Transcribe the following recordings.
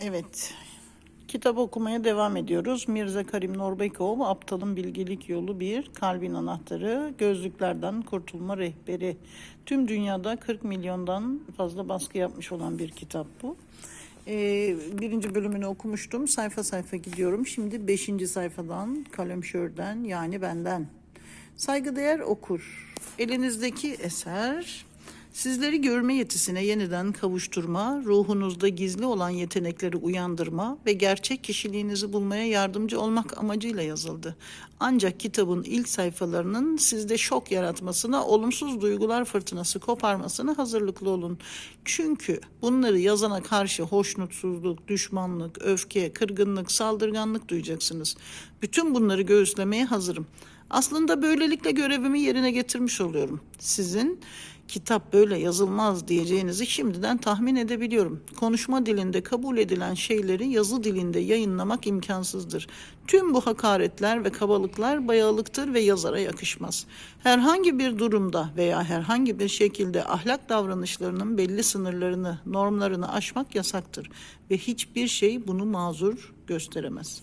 Evet. Kitap okumaya devam ediyoruz. Mirza Karim Norbekov, Aptalın Bilgelik Yolu 1, Kalbin Anahtarı, Gözlüklerden Kurtulma Rehberi. Tüm dünyada 40 milyondan fazla baskı yapmış olan bir kitap bu. Ee, birinci bölümünü okumuştum. Sayfa sayfa gidiyorum. Şimdi beşinci sayfadan, kalemşörden yani benden. Saygıdeğer okur. Elinizdeki eser Sizleri görme yetisine yeniden kavuşturma, ruhunuzda gizli olan yetenekleri uyandırma ve gerçek kişiliğinizi bulmaya yardımcı olmak amacıyla yazıldı. Ancak kitabın ilk sayfalarının sizde şok yaratmasına, olumsuz duygular fırtınası koparmasına hazırlıklı olun. Çünkü bunları yazana karşı hoşnutsuzluk, düşmanlık, öfke, kırgınlık, saldırganlık duyacaksınız. Bütün bunları göğüslemeye hazırım. Aslında böylelikle görevimi yerine getirmiş oluyorum. Sizin kitap böyle yazılmaz diyeceğinizi şimdiden tahmin edebiliyorum. Konuşma dilinde kabul edilen şeyleri yazı dilinde yayınlamak imkansızdır. Tüm bu hakaretler ve kabalıklar bayağılıktır ve yazara yakışmaz. Herhangi bir durumda veya herhangi bir şekilde ahlak davranışlarının belli sınırlarını, normlarını aşmak yasaktır ve hiçbir şey bunu mazur gösteremez.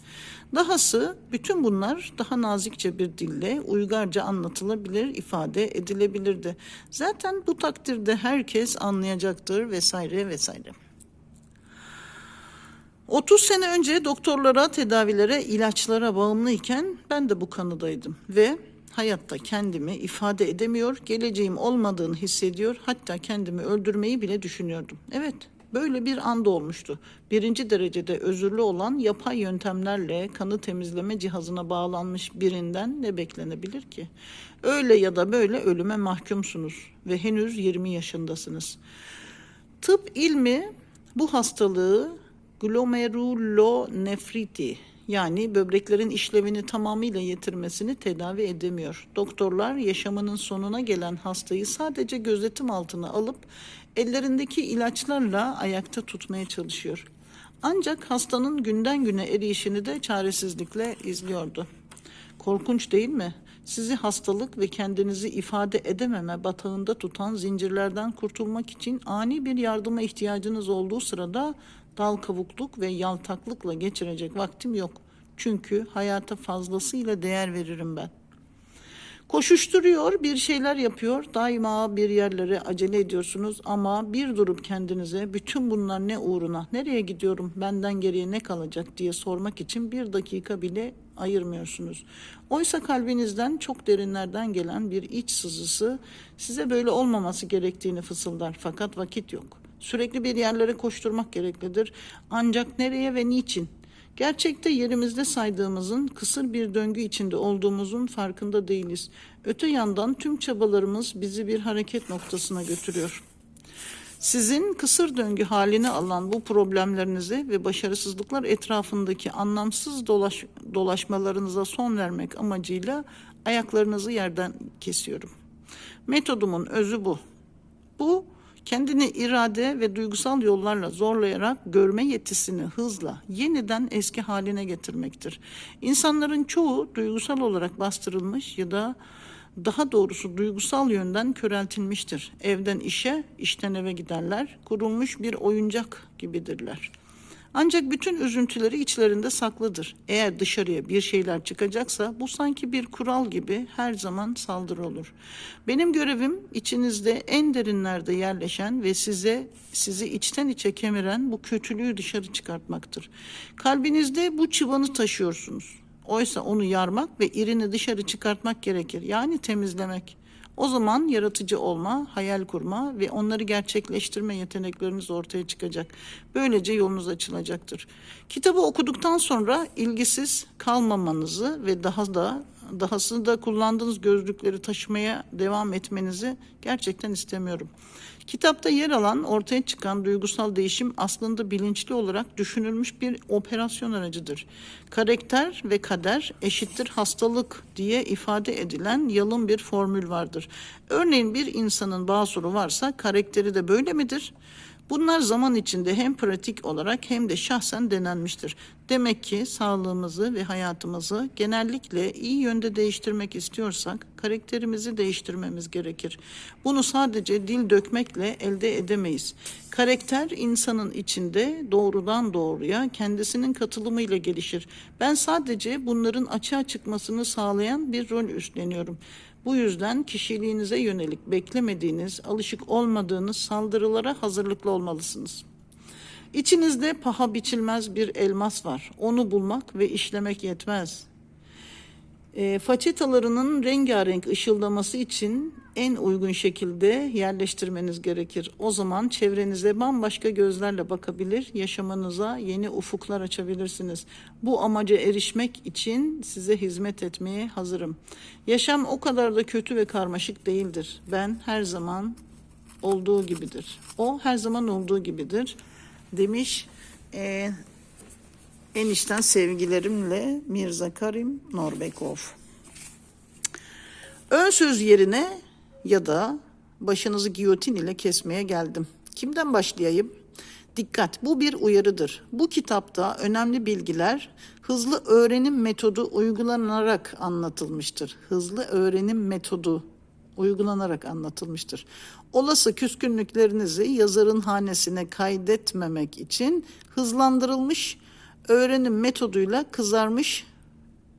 Dahası bütün bunlar daha nazikçe bir dille uygarca anlatılabilir, ifade edilebilirdi. Zaten bu takdirde herkes anlayacaktır vesaire vesaire. 30 sene önce doktorlara, tedavilere, ilaçlara bağımlıyken ben de bu kanıdaydım ve hayatta kendimi ifade edemiyor, geleceğim olmadığını hissediyor, hatta kendimi öldürmeyi bile düşünüyordum. Evet, böyle bir anda olmuştu. Birinci derecede özürlü olan yapay yöntemlerle kanı temizleme cihazına bağlanmış birinden ne beklenebilir ki? Öyle ya da böyle ölüme mahkumsunuz ve henüz 20 yaşındasınız. Tıp ilmi bu hastalığı glomerulonefriti yani böbreklerin işlevini tamamıyla yitirmesini tedavi edemiyor. Doktorlar yaşamının sonuna gelen hastayı sadece gözetim altına alıp ellerindeki ilaçlarla ayakta tutmaya çalışıyor. Ancak hastanın günden güne eriyişini de çaresizlikle izliyordu. Korkunç değil mi? Sizi hastalık ve kendinizi ifade edememe batağında tutan zincirlerden kurtulmak için ani bir yardıma ihtiyacınız olduğu sırada dal kavukluk ve yaltaklıkla geçirecek vaktim yok. Çünkü hayata fazlasıyla değer veririm ben. Koşuşturuyor, bir şeyler yapıyor. Daima bir yerlere acele ediyorsunuz ama bir durup kendinize bütün bunlar ne uğruna, nereye gidiyorum, benden geriye ne kalacak diye sormak için bir dakika bile ayırmıyorsunuz. Oysa kalbinizden çok derinlerden gelen bir iç sızısı size böyle olmaması gerektiğini fısıldar fakat vakit yok. Sürekli bir yerlere koşturmak gereklidir. Ancak nereye ve niçin? Gerçekte yerimizde saydığımızın kısır bir döngü içinde olduğumuzun farkında değiliz. Öte yandan tüm çabalarımız bizi bir hareket noktasına götürüyor. Sizin kısır döngü halini alan bu problemlerinize ve başarısızlıklar etrafındaki anlamsız dolaş, dolaşmalarınıza son vermek amacıyla ayaklarınızı yerden kesiyorum. Metodumun özü bu. Bu kendini irade ve duygusal yollarla zorlayarak görme yetisini hızla yeniden eski haline getirmektir. İnsanların çoğu duygusal olarak bastırılmış ya da daha doğrusu duygusal yönden köreltilmiştir. Evden işe, işten eve giderler. Kurulmuş bir oyuncak gibidirler. Ancak bütün üzüntüleri içlerinde saklıdır. Eğer dışarıya bir şeyler çıkacaksa bu sanki bir kural gibi her zaman saldırı olur. Benim görevim içinizde en derinlerde yerleşen ve size sizi içten içe kemiren bu kötülüğü dışarı çıkartmaktır. Kalbinizde bu çıbanı taşıyorsunuz. Oysa onu yarmak ve irini dışarı çıkartmak gerekir. Yani temizlemek. O zaman yaratıcı olma, hayal kurma ve onları gerçekleştirme yetenekleriniz ortaya çıkacak. Böylece yolunuz açılacaktır. Kitabı okuduktan sonra ilgisiz kalmamanızı ve daha da dahası da kullandığınız gözlükleri taşımaya devam etmenizi gerçekten istemiyorum. Kitapta yer alan ortaya çıkan duygusal değişim aslında bilinçli olarak düşünülmüş bir operasyon aracıdır. Karakter ve kader eşittir hastalık diye ifade edilen yalın bir formül vardır. Örneğin bir insanın basuru varsa karakteri de böyle midir? Bunlar zaman içinde hem pratik olarak hem de şahsen denenmiştir. Demek ki sağlığımızı ve hayatımızı genellikle iyi yönde değiştirmek istiyorsak karakterimizi değiştirmemiz gerekir. Bunu sadece dil dökmekle elde edemeyiz. Karakter insanın içinde doğrudan doğruya kendisinin katılımıyla gelişir. Ben sadece bunların açığa çıkmasını sağlayan bir rol üstleniyorum. Bu yüzden kişiliğinize yönelik beklemediğiniz, alışık olmadığınız saldırılara hazırlıklı olmalısınız. İçinizde paha biçilmez bir elmas var. Onu bulmak ve işlemek yetmez. E, façetalarının rengarenk ışıldaması için en uygun şekilde yerleştirmeniz gerekir. O zaman çevrenize bambaşka gözlerle bakabilir, yaşamınıza yeni ufuklar açabilirsiniz. Bu amaca erişmek için size hizmet etmeye hazırım. Yaşam o kadar da kötü ve karmaşık değildir. Ben her zaman olduğu gibidir. O her zaman olduğu gibidir demiş. E, enişten sevgilerimle Mirza Karim Norbekov. Ön söz yerine ya da başınızı giyotin ile kesmeye geldim. Kimden başlayayım? Dikkat, bu bir uyarıdır. Bu kitapta önemli bilgiler hızlı öğrenim metodu uygulanarak anlatılmıştır. Hızlı öğrenim metodu uygulanarak anlatılmıştır. Olası küskünlüklerinizi yazarın hanesine kaydetmemek için hızlandırılmış öğrenim metoduyla kızarmış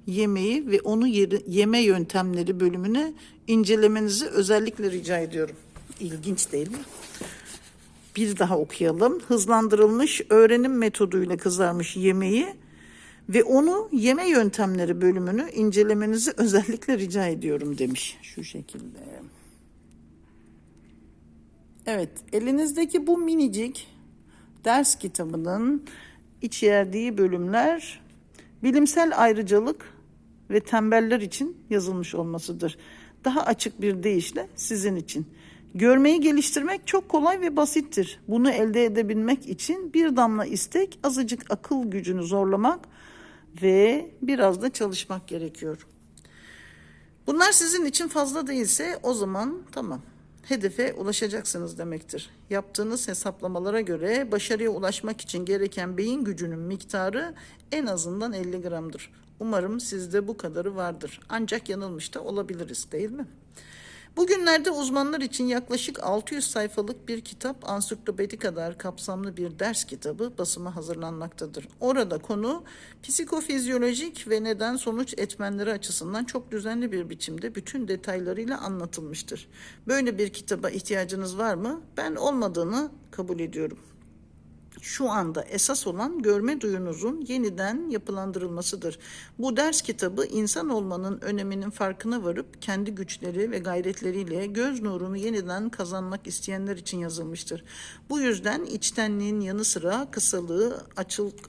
yemeği ve onu yeri, yeme yöntemleri bölümünü incelemenizi özellikle rica ediyorum. İlginç değil mi? Bir daha okuyalım. Hızlandırılmış öğrenim metoduyla kızarmış yemeği ve onu yeme yöntemleri bölümünü incelemenizi özellikle rica ediyorum demiş. Şu şekilde. Evet, elinizdeki bu minicik ders kitabının içerdiği bölümler bilimsel ayrıcalık ve tembeller için yazılmış olmasıdır. Daha açık bir deyişle sizin için. Görmeyi geliştirmek çok kolay ve basittir. Bunu elde edebilmek için bir damla istek, azıcık akıl gücünü zorlamak ve biraz da çalışmak gerekiyor. Bunlar sizin için fazla değilse o zaman tamam. Hedefe ulaşacaksınız demektir. Yaptığınız hesaplamalara göre başarıya ulaşmak için gereken beyin gücünün miktarı en azından 50 gramdır. Umarım sizde bu kadarı vardır. Ancak yanılmış da olabiliriz değil mi? Bugünlerde uzmanlar için yaklaşık 600 sayfalık bir kitap ansiklopedi kadar kapsamlı bir ders kitabı basıma hazırlanmaktadır. Orada konu psikofizyolojik ve neden sonuç etmenleri açısından çok düzenli bir biçimde bütün detaylarıyla anlatılmıştır. Böyle bir kitaba ihtiyacınız var mı? Ben olmadığını kabul ediyorum. Şu anda esas olan görme duyunuzun yeniden yapılandırılmasıdır. Bu ders kitabı insan olmanın öneminin farkına varıp kendi güçleri ve gayretleriyle göz nurunu yeniden kazanmak isteyenler için yazılmıştır. Bu yüzden içtenliğin yanı sıra kısalığı,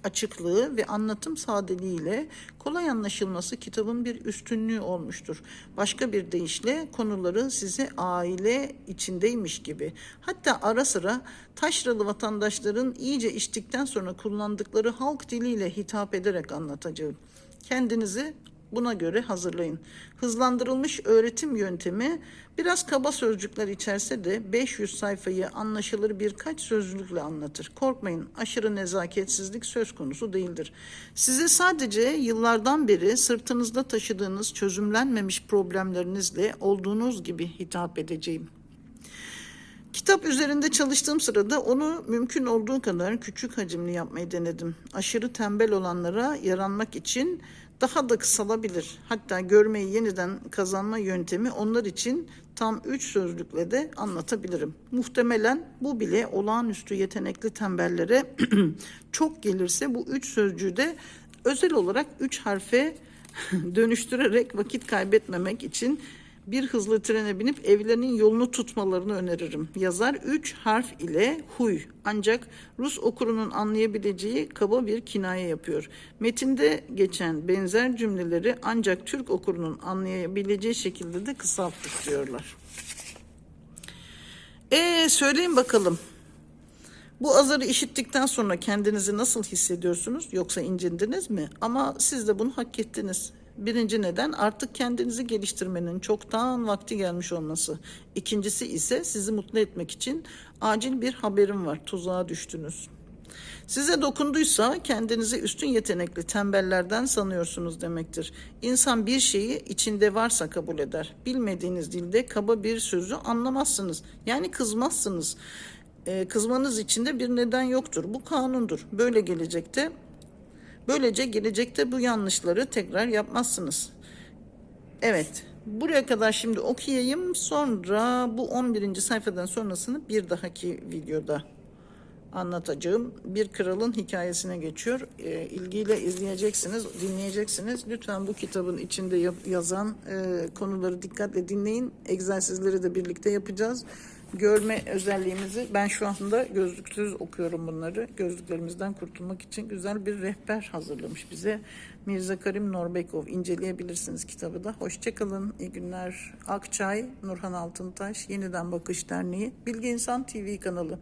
açıklığı ve anlatım sadeliğiyle kolay anlaşılması kitabın bir üstünlüğü olmuştur. Başka bir deyişle konuları size aile içindeymiş gibi hatta ara sıra taşralı vatandaşların iyice içtikten sonra kullandıkları halk diliyle hitap ederek anlatacağım. Kendinizi buna göre hazırlayın. Hızlandırılmış öğretim yöntemi biraz kaba sözcükler içerse de 500 sayfayı anlaşılır birkaç sözcükle anlatır. Korkmayın aşırı nezaketsizlik söz konusu değildir. Size sadece yıllardan beri sırtınızda taşıdığınız çözümlenmemiş problemlerinizle olduğunuz gibi hitap edeceğim. Kitap üzerinde çalıştığım sırada onu mümkün olduğu kadar küçük hacimli yapmayı denedim. Aşırı tembel olanlara yaranmak için daha da kısalabilir. Hatta görmeyi yeniden kazanma yöntemi onlar için tam üç sözlükle de anlatabilirim. Muhtemelen bu bile olağanüstü yetenekli tembellere çok gelirse bu üç sözcüğü de özel olarak üç harfe dönüştürerek vakit kaybetmemek için bir hızlı trene binip evlerinin yolunu tutmalarını öneririm. Yazar üç harf ile huy ancak Rus okurunun anlayabileceği kaba bir kinaye yapıyor. Metinde geçen benzer cümleleri ancak Türk okurunun anlayabileceği şekilde de kısalttık diyorlar. E söyleyin bakalım. Bu azarı işittikten sonra kendinizi nasıl hissediyorsunuz? Yoksa incindiniz mi? Ama siz de bunu hak ettiniz. Birinci neden artık kendinizi geliştirmenin çoktan vakti gelmiş olması. İkincisi ise sizi mutlu etmek için acil bir haberim var. Tuzağa düştünüz. Size dokunduysa kendinizi üstün yetenekli tembellerden sanıyorsunuz demektir. İnsan bir şeyi içinde varsa kabul eder. Bilmediğiniz dilde kaba bir sözü anlamazsınız. Yani kızmazsınız. Ee, kızmanız için de bir neden yoktur. Bu kanundur. Böyle gelecekte Böylece gelecekte bu yanlışları tekrar yapmazsınız. Evet. Buraya kadar şimdi okuyayım. Sonra bu 11. sayfadan sonrasını bir dahaki videoda anlatacağım. Bir kralın hikayesine geçiyor. E, ilgiyle izleyeceksiniz, dinleyeceksiniz. Lütfen bu kitabın içinde yazan e, konuları dikkatle dinleyin. Egzersizleri de birlikte yapacağız. Görme özelliğimizi ben şu anda gözlüksüz okuyorum bunları. Gözlüklerimizden kurtulmak için güzel bir rehber hazırlamış bize. Mirza Karim Norbekov inceleyebilirsiniz kitabı da. Hoşçakalın, iyi günler. Akçay, Nurhan Altıntaş, Yeniden Bakış Derneği, Bilgi İnsan TV kanalı.